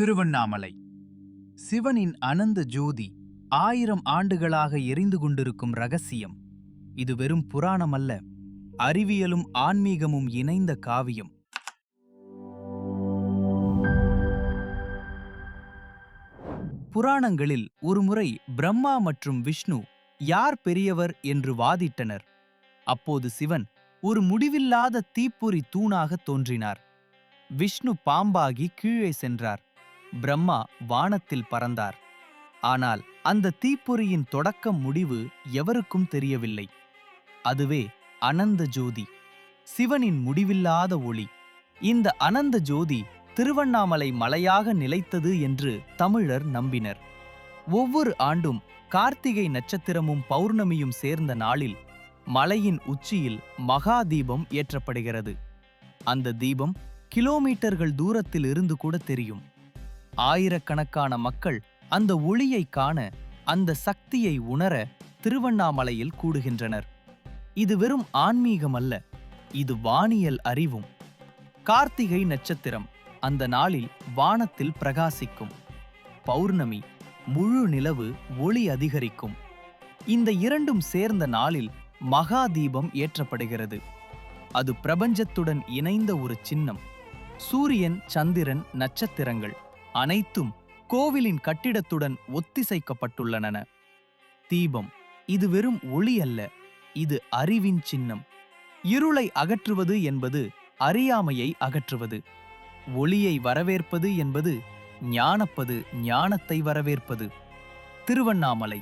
திருவண்ணாமலை. சிவனின் அனந்த ஜோதி ஆயிரம் ஆண்டுகளாக எரிந்து கொண்டிருக்கும் ரகசியம். இது வெறும் புராணம் அல்ல அறிவியலும் ஆன்மீகமும் இணைந்த காவியம். புராணங்களில் ஒருமுறை பிரம்மா மற்றும் விஷ்ணு யார் பெரியவர் என்று வாதிட்டனர். அப்போது சிவன் ஒரு முடிவில்லாத தீப்பொறி தூணாக தோன்றினார். விஷ்ணு பாம்பாகி கீழே சென்றார். பிரம்மா வானத்தில் பறந்தார். ஆனால் அந்த தீப்பொறியின் தொடக்கம் முடிவு எவருக்கும் தெரியவில்லை. அதுவே அனந்த ஜோதி சிவனின் முடிவில்லாத ஒளி. இந்த அனந்த ஜோதி திருவண்ணாமலை மலையாக நிலைத்தது என்று தமிழர் நம்பினர். ஒவ்வொரு ஆண்டும் கார்த்திகை நட்சத்திரமும் பௌர்ணமியும் சேர்ந்த நாளில் மலையின் உச்சியில் மகா தீபம் ஏற்றப்படுகிறது. அந்த தீபம் கிலோமீட்டர்கள் தூரத்தில் இருந்து கூட தெரியும். ஆயிரக்கணக்கான மக்கள் அந்த ஒளியை காண அந்த சக்தியை உணர திருவண்ணாமலையில் கூடுகின்றனர். இது வெறும் ஆன்மீகம் அல்ல இது வானியல் அறிவும். கார்த்திகை நட்சத்திரம் அந்த நாளில் வானத்தில் பிரகாசிக்கும். பௌர்ணமி முழு நிலவு ஒளி அதிகரிக்கும். இந்த இரண்டும் சேர்ந்த நாளில் மகா தீபம் ஏற்றப்படுகிறது. அது பிரபஞ்சத்துடன் இணைந்த ஒரு சின்னம். சூரியன் சந்திரன் நட்சத்திரங்கள். அனைத்தும் கோவிலின் கட்டிடத்துடன் ஒத்திசைக்கப்பட்டுள்ளன தீபம் இது வெறும் ஒளி அல்ல இது அறிவின் சின்னம். இருளை அகற்றுவது என்பது அறியாமையை அகற்றுவது. ஒளியை வரவேற்பது என்பது ஞானப்பது ஞானத்தை வரவேற்பது. திருவண்ணாமலை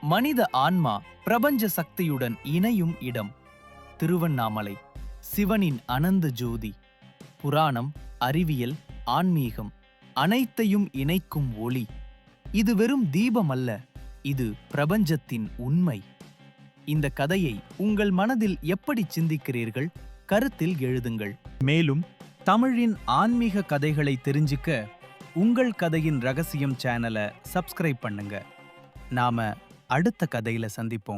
மனித ஆன்மா பிரபஞ்ச சக்தியுடன் இணையும் இடம். திருவண்ணாமலை சிவனின் அனந்த ஜோதி. புராணம் அறிவியல் ஆன்மீகம். அனைத்தையும் இணைக்கும் ஒளி. இது வெறும் தீபம் அல்ல இது பிரபஞ்சத்தின் உண்மை. இந்த கதையை உங்கள் மனதில் எப்படி சிந்திக்கிறீர்கள்? கருத்தில் எழுதுங்கள். மேலும் தமிழின் ஆன்மீக கதைகளை தெரிஞ்சுக்க உங்கள் கதையின் ரகசியம் சேனலை சப்ஸ்கிரைப் பண்ணுங்க. நாம அடுத்த கதையில சந்திப்போம்.